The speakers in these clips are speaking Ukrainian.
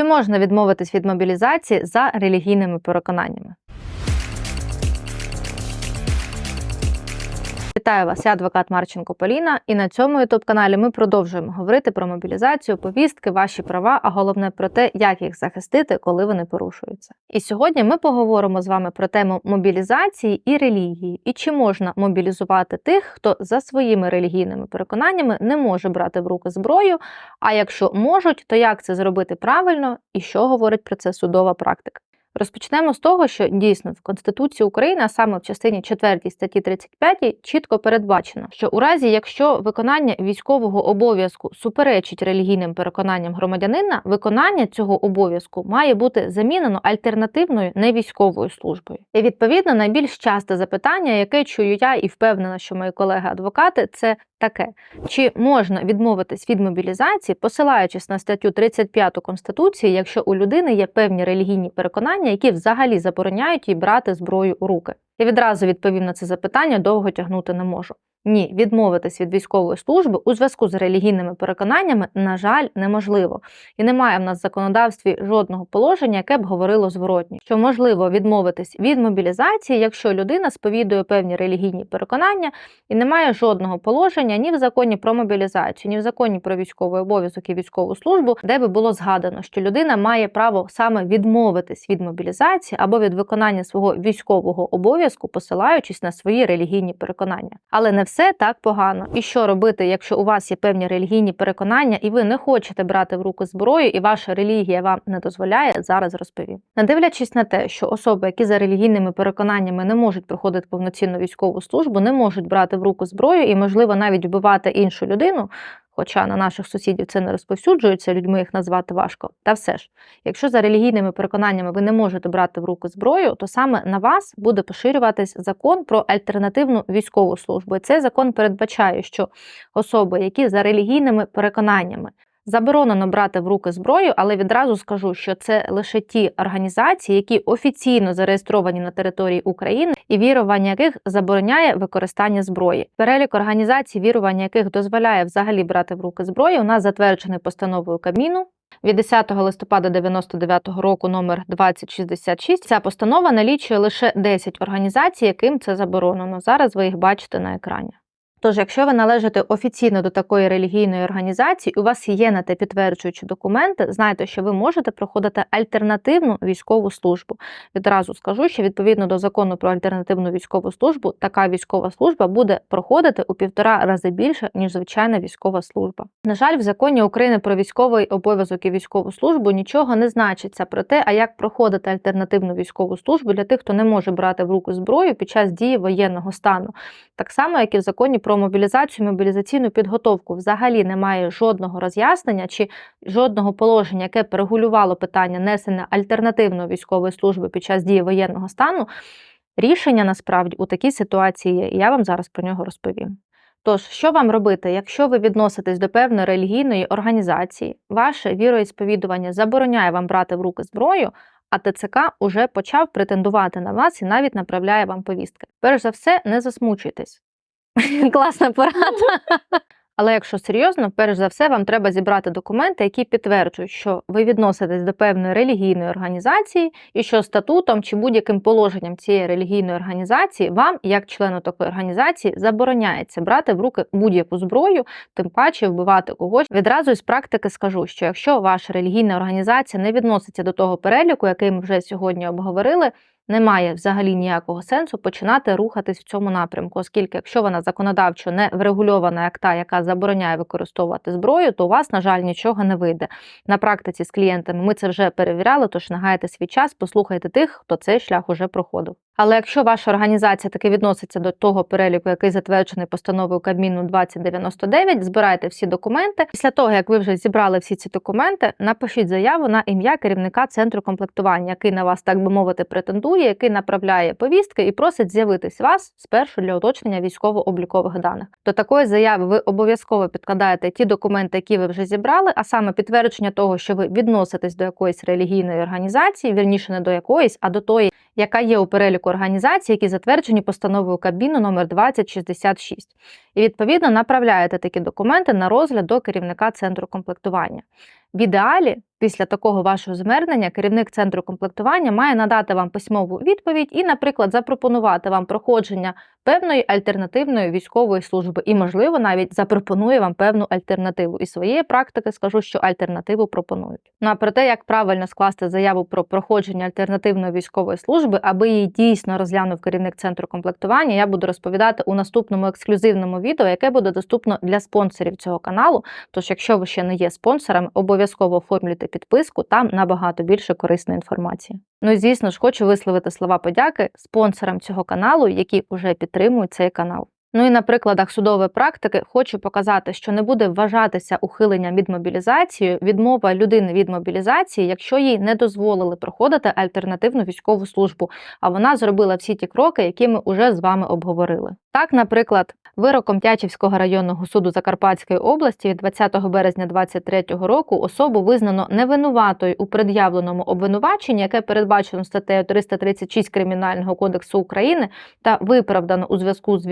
Чи можна відмовитись від мобілізації за релігійними переконаннями? Вітаю вас, я адвокат Марченко Поліна, і на цьому youtube каналі ми продовжуємо говорити про мобілізацію, повістки, ваші права, а головне про те, як їх захистити, коли вони порушуються. І сьогодні ми поговоримо з вами про тему мобілізації і релігії, і чи можна мобілізувати тих, хто за своїми релігійними переконаннями не може брати в руки зброю. А якщо можуть, то як це зробити правильно і що говорить про це судова практика? Розпочнемо з того, що дійсно в Конституції України, а саме в частині 4 статті 35, чітко передбачено, що у разі, якщо виконання військового обов'язку суперечить релігійним переконанням громадянина, виконання цього обов'язку має бути замінено альтернативною невійськовою службою. І відповідно найбільш часте запитання, яке чую я і впевнена, що мої колеги-адвокати, це таке: чи можна відмовитись від мобілізації, посилаючись на статтю 35 Конституції, якщо у людини є певні релігійні переконання, які взагалі забороняють їй брати зброю у руки? Я відразу відповім на це запитання, довго тягнути не можу. Ні, відмовитись від військової служби у зв'язку з релігійними переконаннями, на жаль, неможливо. І немає в нас в законодавстві жодного положення, яке б говорило зворотні, що можливо відмовитись від мобілізації, якщо людина сповідує певні релігійні переконання і немає жодного положення ні в законі про мобілізацію, ні в законі про військовий обов'язок і військову службу, де би було згадано, що людина має право саме відмовитись від мобілізації або від виконання свого військового обов'язку, посилаючись на свої релігійні переконання. Але не все так погано. І що робити, якщо у вас є певні релігійні переконання, і ви не хочете брати в руку зброю, і ваша релігія вам не дозволяє, зараз розповім. Не дивлячись на те, що особи, які за релігійними переконаннями не можуть проходити повноцінну військову службу, не можуть брати в руку зброю і, можливо, навіть вбивати іншу людину. Хоча на наших сусідів це не розповсюджується, людьми їх назвати важко. Та все ж, якщо за релігійними переконаннями ви не можете брати в руки зброю, то саме на вас буде поширюватись закон про альтернативну військову службу. І цей закон передбачає, що особи, які за релігійними переконаннями Заборонено брати в руки зброю, але відразу скажу, що це лише ті організації, які офіційно зареєстровані на території України, і вірування яких забороняє використання зброї. Перелік організацій, вірування яких дозволяє взагалі брати в руки зброю, у нас затверджений постановою Кабміну. Від 10 листопада 99 року номер 2066 ця постанова налічує лише 10 організацій, яким це заборонено. Зараз ви їх бачите на екрані. Тож, якщо ви належите офіційно до такої релігійної організації, у вас є на те підтверджуючі документи, знайте, що ви можете проходити альтернативну військову службу. Відразу скажу, що відповідно до закону про альтернативну військову службу, така військова служба буде проходити у півтора рази більше, ніж звичайна військова служба. На жаль, в законі України про військовий обов'язок і військову службу нічого не значиться про те, а як проходити альтернативну військову службу для тих, хто не може брати в руку зброю під час дії воєнного стану, так само, як і в законі про мобілізацію, мобілізаційну підготовку взагалі немає жодного роз'яснення чи жодного положення, яке б регулювало питання несення альтернативної військової служби під час дії воєнного стану. Рішення насправді у такій ситуації є, і я вам зараз про нього розповім. Тож, що вам робити, якщо ви відноситесь до певної релігійної організації, ваше віроісповідування забороняє вам брати в руки зброю, а ТЦК уже почав претендувати на вас і навіть направляє вам повістки. Перш за все, не засмучуйтесь. Класна порада. Але якщо серйозно, перш за все, вам треба зібрати документи, які підтверджують, що ви відноситесь до певної релігійної організації, і що статутом чи будь-яким положенням цієї релігійної організації вам, як члену такої організації, забороняється брати в руки будь-яку зброю, тим паче вбивати когось. Відразу із практики скажу, що якщо ваша релігійна організація не відноситься до того переліку, який ми вже сьогодні обговорили, немає взагалі ніякого сенсу починати рухатись в цьому напрямку, оскільки, якщо вона законодавчо не врегульована як та, яка забороняє використовувати зброю, то у вас, на жаль, нічого не вийде. На практиці з клієнтами ми це вже перевіряли, тож нагайте свій час, послухайте тих, хто цей шлях уже проходив. Але якщо ваша організація таки відноситься до того переліку, який затверджений постановою Кабміну 2099, збирайте всі документи. Після того, як ви вже зібрали всі ці документи, напишіть заяву на ім'я керівника центру комплектування, який на вас, так би мовити, претендує, який направляє повістки і просить з'явитись вас спершу для уточнення військово-облікових даних. До такої заяви ви обов'язково підкладаєте ті документи, які ви вже зібрали, а саме підтвердження того, що ви відноситесь до якоїсь релігійної організації, вірніше не до якоїсь, а до тої, яка є у переліку організацій, які затверджені постановою Кабміну номер 2066. І відповідно направляєте такі документи на розгляд до керівника центру комплектування. В ідеалі Після такого вашого звернення керівник центру комплектування має надати вам письмову відповідь і, наприклад, запропонувати вам проходження певної альтернативної військової служби, і, можливо, навіть запропонує вам певну альтернативу. І своєї практики скажу, що альтернативу пропонують. Ну а про те, як правильно скласти заяву про проходження альтернативної військової служби, аби її дійсно розглянув керівник центру комплектування, я буду розповідати у наступному ексклюзивному відео, яке буде доступно для спонсорів цього каналу. Тож, якщо ви ще не є спонсорами, обов'язково оформлюйте підписку, там набагато більше корисної інформації. Ну і звісно ж, хочу висловити слова подяки спонсорам цього каналу, які вже підтримують цей канал. Ну і на прикладах судової практики хочу показати, що не буде вважатися ухиленням від мобілізації, відмова людини від мобілізації, якщо їй не дозволили проходити альтернативну військову службу, а вона зробила всі ті кроки, які ми вже з вами обговорили. Так, наприклад, вироком Тячівського районного суду Закарпатської області від 20 березня 2023 року особу визнано невинуватою у пред'явленому обвинуваченні, яке передбачено статтею 336 Кримінального кодексу України, та виправдано у зв'язку з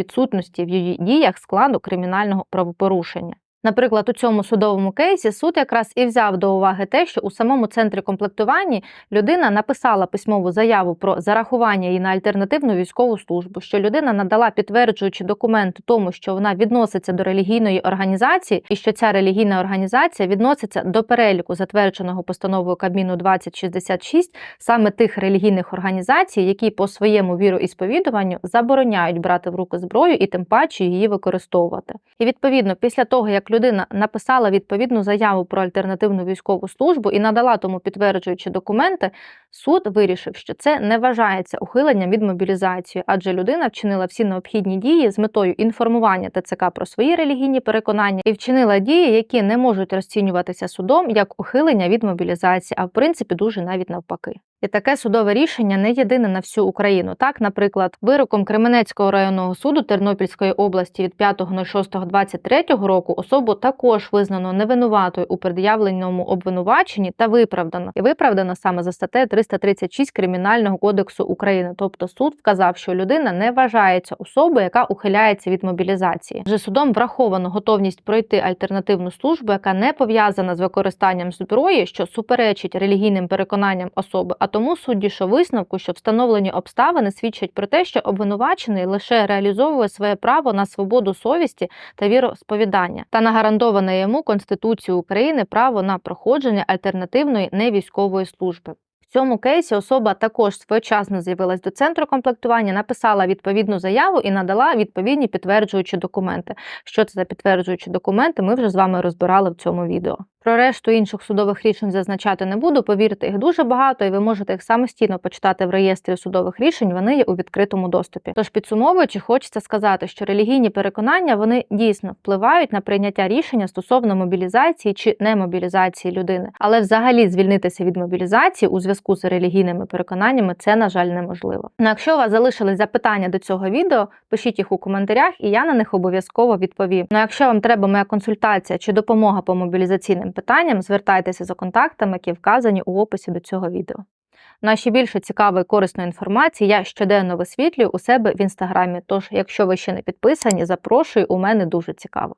відсутності в її діях складу кримінального правопорушення. Наприклад, у цьому судовому кейсі суд якраз і взяв до уваги те, що у самому центрі комплектування людина написала письмову заяву про зарахування її на альтернативну військову службу, що людина надала підтверджуючи документ тому, що вона відноситься до релігійної організації, і що ця релігійна організація відноситься до переліку, затвердженого постановою Кабміну 2066, саме тих релігійних організацій, які по своєму віроісповідуванню забороняють брати в руки зброю і тим паче її використовувати. І відповідно, після того як людина написала відповідну заяву про альтернативну військову службу і надала тому підтверджуючі документи, суд вирішив, що це не вважається ухиленням від мобілізації, адже людина вчинила всі необхідні дії з метою інформування ТЦК про свої релігійні переконання і вчинила дії, які не можуть розцінюватися судом як ухилення від мобілізації, а в принципі дуже навіть навпаки. І таке судове рішення не єдине на всю Україну. Так, наприклад, вироком Кременецького районного суду Тернопільської області від 5.06.23 року особу також визнано невинуватою у пред'явленому обвинуваченні та виправдано. І виправдано саме за статтею 336 Кримінального кодексу України. Тобто суд вказав, що людина не вважається особою, яка ухиляється від мобілізації. Вже судом враховано готовність пройти альтернативну службу, яка не пов'язана з використанням зброї, що суперечить релігійним переконанням особи. Тому суд дійшов висновку, що встановлені обставини свідчать про те, що обвинувачений лише реалізовує своє право на свободу совісті та віросповідання та на гарантоване йому Конституцією України право на проходження альтернативної невійськової служби. В цьому кейсі особа також своєчасно з'явилась до центру комплектування, написала відповідну заяву і надала відповідні підтверджуючі документи. Що це за підтверджуючі документи, ми вже з вами розбирали в цьому відео. Про решту інших судових рішень зазначати не буду. Повірте, їх дуже багато, і ви можете їх самостійно почитати в реєстрі судових рішень. Вони є у відкритому доступі. Тож підсумовуючи, хочеться сказати, що релігійні переконання вони дійсно впливають на прийняття рішення стосовно мобілізації чи немобілізації людини, але взагалі звільнитися від мобілізації у зв'язку з релігійними переконаннями це на жаль неможливо. Ну, якщо у вас залишились запитання до цього відео, пишіть їх у коментарях, і я на них обов'язково відповім. Ну, якщо вам треба моя консультація чи допомога по мобілізаційним питанням, звертайтеся за контактами, які вказані у описі до цього відео. Ну ще більше цікавої корисної інформації я щоденно висвітлюю у себе в інстаграмі. Тож, якщо ви ще не підписані, запрошую, у мене дуже цікаво.